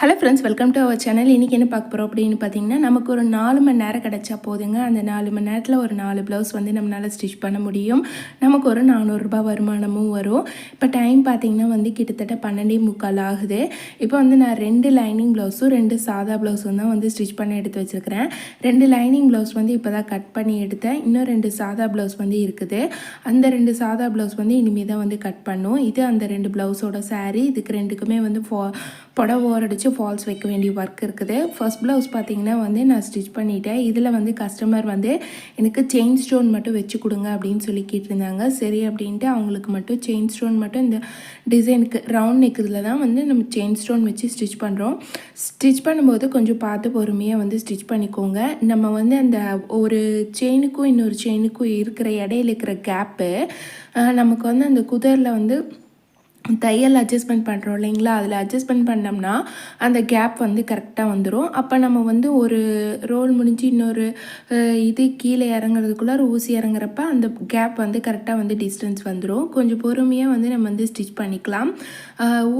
Hello friends welcome to our channel இன்றைக்கி என்ன பார்க்க போகிறோம் அப்படின்னு பார்த்தீங்கன்னா நமக்கு ஒரு நாலு மணி நேரம் கிடச்சா போதுங்க. அந்த நாலு மணி நேரத்தில் ஒரு நாலு ப்ளவுஸ் வந்து நம்மளால் ஸ்டிச் பண்ண முடியும். நமக்கு ஒரு நானூறுரூபா வருமானமும் வரும். இப்போ டைம் பார்த்தீங்கன்னா வந்து கிட்டத்தட்ட பன்னெண்டே முக்கால் ஆகுது. இப்போ வந்து நான் ரெண்டு லைனிங் ப்ளவுஸும் ரெண்டு சாதா ப்ளவுஸும் தான் வந்து ஸ்டிச் பண்ணி எடுத்து வச்சுருக்கிறேன். ரெண்டு லைனிங் ப்ளவுஸ் வந்து இப்போ தான் கட் பண்ணி எடுத்தேன். இன்னும் ரெண்டு சாதா ப்ளவுஸ் வந்து இருக்குது. அந்த ரெண்டு சாதா ப்ளவுஸ் வந்து இனிமேல் தான் வந்து கட் பண்ணும். இது அந்த ரெண்டு ப்ளவுஸோட சாரீ இதுக்கு ரெண்டுக்குமே வந்து ஃபோ புடவை ஓரடிச்சு ஃபால்ஸ் வைக்க வேண்டிய ஒர்க் இருக்குது. ஃபர்ஸ்ட் ப்ளவுஸ் பார்த்தீங்கன்னா வந்து நான் ஸ்டிச் பண்ணிட்டேன். இதில் வந்து கஸ்டமர் வந்து எனக்கு செயின் ஸ்டோன் மட்டும் வச்சு கொடுங்க அப்படின்னு சொல்லி கேட்டிருந்தாங்க. சரி அப்படின்ட்டு அவங்களுக்கு மட்டும் செயின் ஸ்டோன் மட்டும் இந்த டிசைனுக்கு ரவுண்ட் நெக் இதில் தான் வந்து நம்ம செயின் ஸ்டோன் வச்சு ஸ்டிச் பண்ணுறோம் ஸ்டிச் பண்ணும்போது கொஞ்சம் பார்த்து பொறுமையாக வந்து ஸ்டிச் பண்ணிக்கோங்க. நம்ம வந்து அந்த ஒரு செயினுக்கும் இன்னொரு செயினுக்கும் இருக்கிற இடையில இருக்கிற கேப்பு நமக்கு வந்து அந்த குதிரில் வந்து தையல் அட்ஜஸ்ட்மெண்ட் பண்ணுறோம் இல்லைங்களா? அதில் அட்ஜஸ்ட்மெண்ட் பண்ணோம்னா அந்த கேப் வந்து கரெக்டாக வந்துடும் அப்போ நம்ம வந்து ஒரு ரோல் முடிஞ்சு இன்னொரு இது கீழே இறங்குறதுக்குள்ளே ஊசி இறங்குறப்ப அந்த கேப் வந்து கரெக்டாக வந்து டிஸ்டன்ஸ் வந்துடும் கொஞ்சம் பொறுமையாக வந்து நம்ம வந்து ஸ்டிச் பண்ணிக்கலாம்.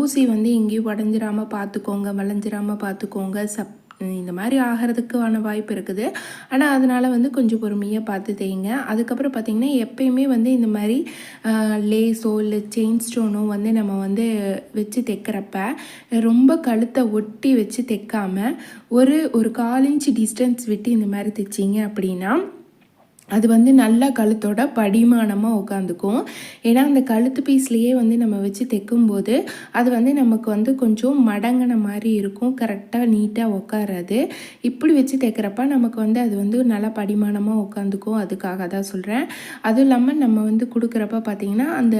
ஊசி வந்து எங்கேயும் உடஞ்சிராமல் பார்த்துக்கோங்க வளைஞ்சிராமல் பார்த்துக்கோங்க சப் இந்த மாதிரி ஆகிறதுக்கான வாய்ப்பு இருக்குது. ஆனால் அதனால் வந்து கொஞ்சம் பொறுமையாக பார்த்து தேய்ங்க. அதுக்கப்புறம் பார்த்திங்கன்னா எப்பயுமே வந்து இந்த மாதிரி லேஸோ இல்லை செயின் ஸ்டோனோ வந்து நம்ம வந்து வச்சு தைக்கிறப்ப ரொம்ப கழுத்தை ஒட்டி வச்சு தைக்காம ஒரு ஒரு கால் இன்ச்சு டிஸ்டன்ஸ் விட்டு இந்த மாதிரி தைச்சிங்க அப்படின்னா அது வந்து நல்லா கழுத்தோட படிமானமாக உட்காந்துக்கும் ஏன்னா அந்த கழுத்து பீஸ்லேயே வந்து நம்ம வச்சு தைக்கும்போது அது வந்து நமக்கு வந்து கொஞ்சம் மடங்கின மாதிரி இருக்கும். கரெக்டாக நீட்டாக உட்காராது இப்படி வச்சு தைக்கிறப்ப நமக்கு வந்து அது வந்து நல்லா படிமானமாக உட்காந்துக்கும் அதுக்காக தான் சொல்கிறேன் அதுவும் இல்லாமல் நம்ம வந்து கொடுக்குறப்ப பார்த்திங்கன்னா அந்த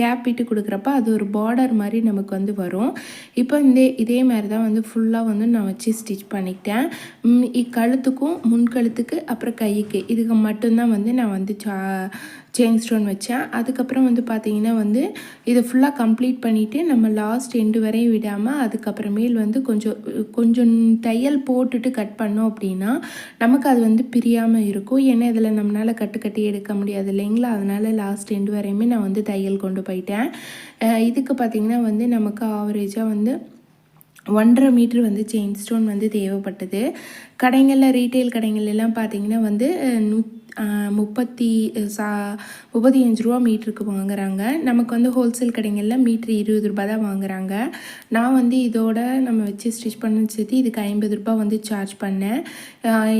கேப் விட்டு கொடுக்குறப்ப அது ஒரு பார்டர் மாதிரி நமக்கு வந்து வரும். இப்போ இந்த இதே மாதிரி தான் வந்து ஃபுல்லாக வந்து நான் வச்சு ஸ்டிச் பண்ணிக்கிட்டேன். இக்கழுத்துக்கும் முன்கழுத்துக்கு முன் கழுத்துக்கு அப்புறம் கைக்கு. இதுக்கு மட்டும் மட்டும்தான் வந்து நான் வந்து சா செயின் ஸ்டோன் வச்சேன். அதுக்கப்புறம் வந்து பார்த்தீங்கன்னா வந்து இதை ஃபுல்லாக கம்ப்ளீட் பண்ணிவிட்டு நம்ம லாஸ்ட் எண்டு வரையும் விடாமல் அதுக்கப்புறமேல் வந்து கொஞ்சம் கொஞ்சம் தையல் போட்டுட்டு கட் பண்ணோம் அப்படின்னா நமக்கு அது வந்து பிரியாமல் இருக்கும். ஏன்னா இதில் நம்மளால் கட்டு கட்டி எடுக்க முடியாது இல்லைங்களா? அதனால் லாஸ்ட் எண்டு வரையுமே நான் வந்து தையல் கொண்டு போயிட்டேன். இதுக்கு பார்த்திங்கன்னா வந்து நமக்கு ஆவரேஜாக வந்து ஒன்றரை மீட்ரு வந்து செயின் ஸ்டோன் வந்து தேவைப்பட்டது. கடைங்களில் ரீட்டைல் கடைகள் எல்லாம் பார்த்திங்கன்னா வந்து நூ முப்பத்தி சா முப்பத்தி அஞ்சு ரூபா மீட்டருக்கு வாங்குகிறாங்க நமக்கு வந்து ஹோல்சேல் கடைங்களில் மீட்ரு இருபது ரூபா தான் வாங்குகிறாங்க நான் வந்து இதோட நம்ம வச்சு ஸ்டிச் பண்ண சேர்த்து இதுக்கு ஐம்பது ரூபாய் வந்து சார்ஜ் பண்ணேன்.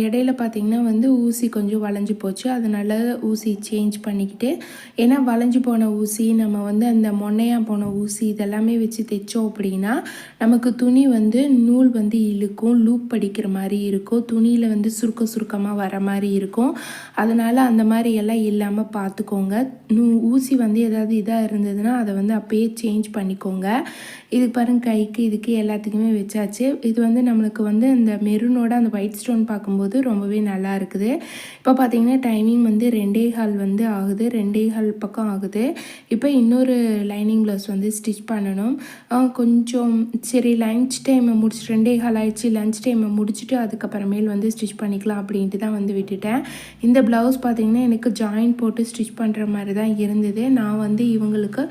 இடையில பார்த்தீங்கன்னா வந்து ஊசி கொஞ்சம் வளைஞ்சு போச்சு. அதனால் ஊசி சேஞ்ச் பண்ணிக்கிட்டு ஏன்னா வளைஞ்சு போன ஊசி நம்ம வந்து அந்த மொன்னையாக போன ஊசி இதெல்லாமே வச்சு தைச்சோம் அப்படின்னா நமக்கு துணி வந்து நூல் வந்து இழுக்கும் லூப் படிக்கிற மாதிரி இருக்கும். துணியில் வந்து சுருக்க சுருக்கமாக வர மாதிரி இருக்கும். அதனால் அந்த மாதிரி எல்லாம் இல்லாமல் பார்த்துக்கோங்க நூ ஊசி வந்து ஏதாவது இதாக இருந்ததுன்னா அதை வந்து அப்பயே சேஞ்ச் பண்ணிக்கோங்க. இது பாருங்க கைக்கு இதுக்கு எல்லாத்துக்குமே வச்சாச்சு. இது வந்து நம்மளுக்கு வந்து இந்த மெரூனோட அந்த ஒயிட் ஸ்டோன் பார்க்கும்போது ரொம்பவே நல்லா இருக்குது. இப்போ பார்த்தீங்கன்னா டைமிங் வந்து ரெண்டே கால் வந்து ஆகுது. ரெண்டே கால் பக்கம் ஆகுது. இப்போ இன்னொரு லைனிங் ப்ளவுஸ் வந்து ஸ்டிச் பண்ணணும். கொஞ்சம் சரி லஞ்ச் டைமை முடிச்சு ரெண்டே கால் ஆயிடுச்சு லஞ்ச் டைமை முடிச்சுட்டு அதுக்கப்புறமேல் வந்து ஸ்டிச் பண்ணிக்கலாம் அப்படின்ட்டு தான் வந்து விட்டுட்டேன். இந்த ப்ளவுஸ் பார்த்திங்கன்னா எனக்கு ஜாயின் போட்டு ஸ்டிச் பண்ணுற மாதிரி தான் இருந்தது. நான் வந்து இவங்களுக்கு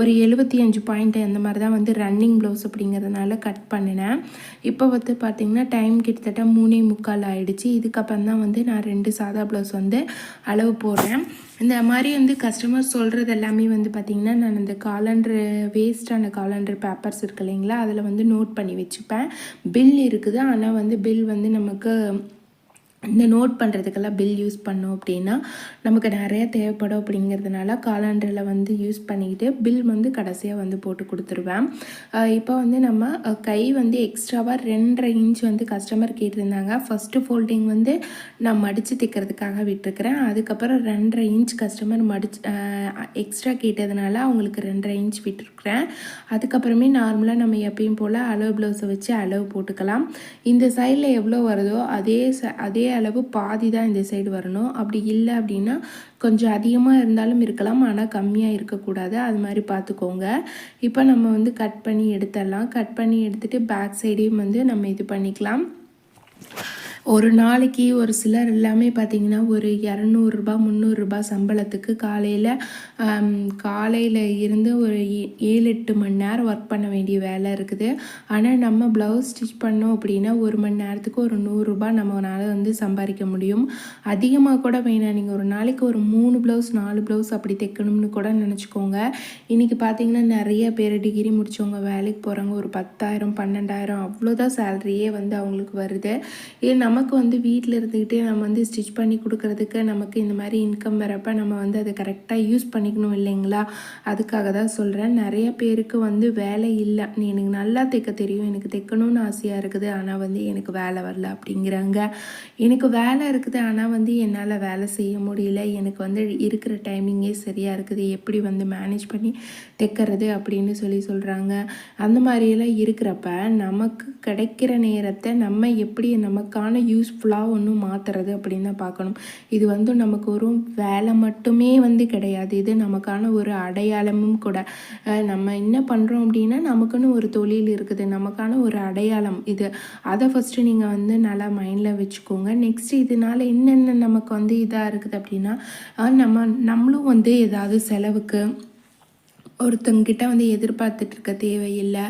ஒரு எழுபத்தி அஞ்சு பாயிண்ட் அந்த மாதிரி தான் வந்து ரன்னிங் ப்ளவுஸ் அப்படிங்கிறதுனால கட் பண்ணினேன். இப்போ வந்து பார்த்திங்கன்னா டைம் கிட்டத்தட்ட மூணே முக்கால் ஆகிடுச்சு இதுக்கப்புறம் தான் வந்து நான் ரெண்டு சாதா ப்ளவுஸ் வந்து அளவு போடுறேன். இந்த மாதிரி வந்து கஸ்டமர் சொல்கிறது எல்லாமே வந்து பார்த்திங்கன்னா நான் இந்த காலண்டர் வேஸ்டான காலண்டர் பேப்பர்ஸ் இருக்கு இல்லைங்களா? அதில் வந்து நோட் பண்ணி வச்சுப்பேன். பில் இருக்குது. ஆனால் வந்து பில் வந்து நமக்கு இந்த நோட் பண்ணுறதுக்கெல்லாம் பில் யூஸ் பண்ணோம் அப்படின்னா நமக்கு நிறைய தேவைப்படும் அப்படிங்கிறதுனால காலண்டரில் வந்து யூஸ் பண்ணிக்கிட்டு பில் வந்து கடைசியாக வந்து போட்டு கொடுத்துருவேன். இப்போ வந்து நம்ம கை வந்து எக்ஸ்ட்ராவாக ரெண்டரை இன்ச் வந்து கஸ்டமர் கேட்டிருந்தாங்க. ஃபஸ்ட்டு ஃபோல்டிங் வந்து நான் மடித்து தைக்கிறதுக்காக விட்டுருக்கிறேன். அதுக்கப்புறம் ரெண்டரை இன்ச் கஸ்டமர் மடிச்சு எக்ஸ்ட்ரா கேட்டதுனால அவங்களுக்கு ரெண்டரை இன்ச் விட்டுருக்குறேன். அதுக்கப்புறமே நார்மலாக நம்ம எப்பயும் போல் அளவு ப்ளவுஸை வச்சு அளவு போட்டுக்கலாம். இந்த சைடில் எவ்வளோ வருதோ அதே ச அதே அளவு பாதி தான் இந்த சைடு வரணும். அப்படி இல்லை அப்படின்னா கொஞ்சம் அதிகமாக இருந்தாலும் இருக்கலாம். ஆனால் கம்மியாக இருக்கக்கூடாது. அது மாதிரி பார்த்துக்கோங்க இப்போ நம்ம வந்து கட் பண்ணி எடுத்துடலாம். கட் பண்ணி எடுத்துகிட்டு பேக் சைடையும் வந்து நம்ம இது பண்ணிக்கலாம். ஒரு நாளைக்கு ஒரு சிலர் எல்லாமே பார்த்திங்கன்னா ஒரு இரநூறுபா முந்நூறுரூபா சம்பளத்துக்கு காலையில் காலையில் இருந்து ஒரு ஏழு எட்டு மணி நேரம் ஒர்க் பண்ண வேண்டிய வேலை இருக்குது. ஆனால் நம்ம ப்ளவுஸ் ஸ்டிச் பண்ணோம் அப்படின்னா ஒரு மணி நேரத்துக்கு ஒரு நூறுரூபா நம்மளால் வந்து சம்பாதிக்க முடியும். அதிகமாக கூட வேணாம். நீங்கள் ஒரு நாளைக்கு ஒரு மூணு ப்ளவுஸ் நாலு ப்ளவுஸ் அப்படி தைக்கணும்னு கூட நினச்சிக்கோங்க. இன்றைக்கி பார்த்திங்கன்னா நிறைய பேர் டிகிரி முடித்தவங்க வேலைக்கு போகிறாங்க ஒரு பத்தாயிரம் பன்னெண்டாயிரம் அவ்வளோதான் சேலரியே வந்து அவங்களுக்கு வருது. இது நம்ம நமக்கு வந்து வீட்டில் இருந்துக்கிட்டே நம்ம வந்து ஸ்டிச் பண்ணி கொடுக்குறதுக்கு நமக்கு இந்த மாதிரி இன்கம் வரப்போ நம்ம வந்து அதை கரெக்டாக யூஸ் பண்ணிக்கணும் இல்லைங்களா? அதுக்காக தான் சொல்கிறேன் நிறைய பேருக்கு வந்து வேலை இல்லை. நீ எனக்கு நல்லா தைக்க தெரியும். எனக்கு தைக்கணும்னு ஆசையாக இருக்குது. ஆனால் வந்து எனக்கு வேலை வரல அப்படிங்கிறாங்க. எனக்கு வேலை இருக்குது. ஆனால் வந்து என்னால் வேலை செய்ய முடியல. எனக்கு வந்து இருக்கிற டைமிங்கே சரியாக இருக்குது. எப்படி வந்து மேனேஜ் பண்ணி தைக்கிறது அப்படின்னு சொல்லி சொல்கிறாங்க அந்த மாதிரியெல்லாம் இருக்கிறப்ப நமக்கு கிடைக்கிற நேரத்தை நம்ம எப்படி நமக்கான யூஸ்ஃபுல்லாக ஒன்றும் மாற்றுறது அப்படின்னு தான் பார்க்கணும். இது வந்து நமக்கு ஒரு வேலை மட்டுமே வந்து கிடையாது. இது நமக்கான ஒரு அடையாளமும் கூட. நம்ம என்ன பண்ணுறோம் அப்படின்னா நமக்குன்னு ஒரு தொழில் இருக்குது. நமக்கான ஒரு அடையாளம் இது. அதை ஃபஸ்ட்டு நீங்கள் வந்து நல்லா மைண்டில் வச்சுக்கோங்க. நெக்ஸ்ட் இதனால் என்னென்ன நமக்கு வந்து இதாக இருக்குது அப்படின்னா நம்ம நம்மளும் வந்து ஏதாவது செலவுக்கு ஒருத்தங்கிட்ட வந்து எதிர்பார்த்துட்டு இருக்க தேவையில்லை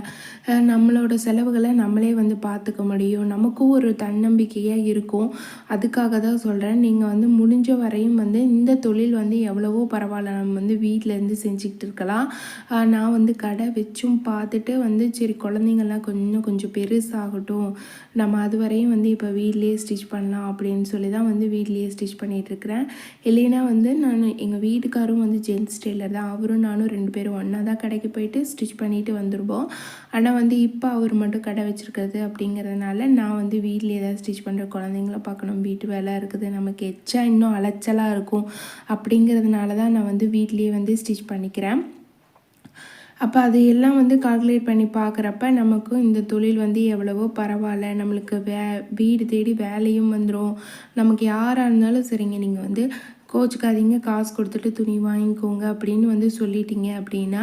நம்மளோட செலவுகளை நம்மளே வந்து பார்த்துக்க முடியும். நமக்கும் ஒரு தன்னம்பிக்கையாக இருக்கும். அதுக்காக தான் சொல்கிறேன் நீங்கள் வந்து முடிஞ்ச வரையும் வந்து இந்த தொழில் வந்து எவ்வளவோ பரவாயில்ல. நம்ம வந்து வீட்டிலேருந்து செஞ்சுக்கிட்டு இருக்கலாம். நான் வந்து கடை வச்சும் பார்த்துட்டு வந்து சரி குழந்தைங்கள்லாம் கொஞ்சம் கொஞ்சம் பெருசாகட்டும். நம்ம அது வரையும் வந்து இப்போ வீட்லேயே ஸ்டிச் பண்ணலாம் அப்படின்னு சொல்லி தான் வந்து வீட்லேயே ஸ்டிச் பண்ணிகிட்ருக்கிறேன் இல்லைன்னா வந்து நான் எங்கள் வீட்டுக்காரும் வந்து ஜென்ஸ் டெய்லர் தான். அவரும் நானும் ரெண்டு பேரும் ஒன்றா தான் கடைக்கு போயிட்டு ஸ்டிச் பண்ணிவிட்டு வந்துடுவோம் ஆனால் வந்து இப்போ அவர் மட்டும் கடை வச்சுருக்கிறது அப்படிங்கிறதுனால நான் வந்து வீட்டில் ஏதாவது ஸ்டிச் பண்ணுற குழந்தைங்கள பார்க்கணும். வீட்டு வேலை இருக்குது நமக்கு எச்சா இன்னும் அலைச்சலாக இருக்கும் அப்படிங்கிறதுனால தான் நான் வந்து வீட்லேயே வந்து ஸ்டிச் பண்ணிக்கிறேன். அப்போ அதையெல்லாம் வந்து கால்குலேட் பண்ணி பார்க்குறப்ப நமக்கும் இந்த தொழில் வந்து எவ்வளவோ பரவாயில்ல. நம்மளுக்கு வே வீடு தேடி வேலையும் வந்துடும் நமக்கு யாராக இருந்தாலும் சரிங்க நீங்கள் வந்து கோச்சுக்காதீங்க காசு கொடுத்துட்டு துணி வாங்கிக்கோங்க அப்படின்னு வந்து சொல்லிட்டீங்க அப்படின்னா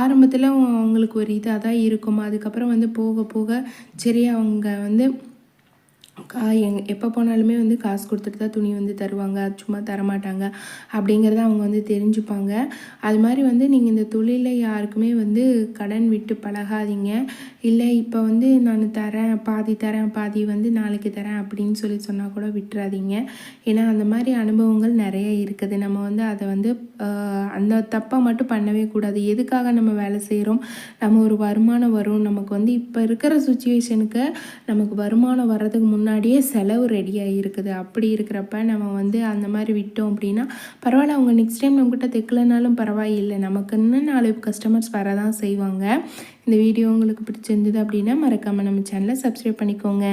ஆரம்பத்தில் அவங்களுக்கு ஒரு இதாக தான் இருக்கும். அதுக்கப்புறம் வந்து போக போக சரி அவங்க வந்து எங் எப்போ போனாலுமே வந்து காசு கொடுத்துட்டு தான் துணி வந்து தருவாங்க. சும்மா தரமாட்டாங்க. அப்படிங்கிறத அவங்க வந்து தெரிஞ்சுப்பாங்க. அது மாதிரி வந்து நீங்கள் இந்த தொழிலில் யாருக்குமே வந்து கடன் விட்டு பழகாதீங்க. இல்லை இப்போ வந்து நான் தரேன் பாதி தரேன் பாதி வந்து நாளைக்கு தரேன் அப்படின்னு சொல்லி சொன்னால் கூட விட்டுறாதீங்க. ஏன்னா அந்த மாதிரி அனுபவங்கள் நிறைய இருக்குது. நம்ம வந்து அதை வந்து அந்த தப்பை மட்டும் பண்ணவே கூடாது. எதுக்காக நம்ம வேலை செய்கிறோம் நம்ம ஒரு வருமானம் வரும். நமக்கு வந்து இப்போ இருக்கிற சுச்சுவேஷனுக்கு நமக்கு வருமானம் வர்றதுக்கு முன்னாடியே செலவு ரெடியாக இருக்குது. அப்படி இருக்கிறப்ப நம்ம வந்து அந்த மாதிரி விட்டோம் அப்படின்னா பரவாயில்ல அவங்க நெக்ஸ்ட் டைம் நம்மக்கிட்ட தைக்கலனாலும் பரவாயில்லை. நமக்குன்னு நாலு கஸ்டமர்ஸ் வர தான் செய்வாங்க. இந்த வீடியோ உங்களுக்கு பிடிச்சிருந்தது அப்படின்னா மறக்காமல் நம்ம சேனலை சப்ஸ்கிரைப் பண்ணிக்கோங்க.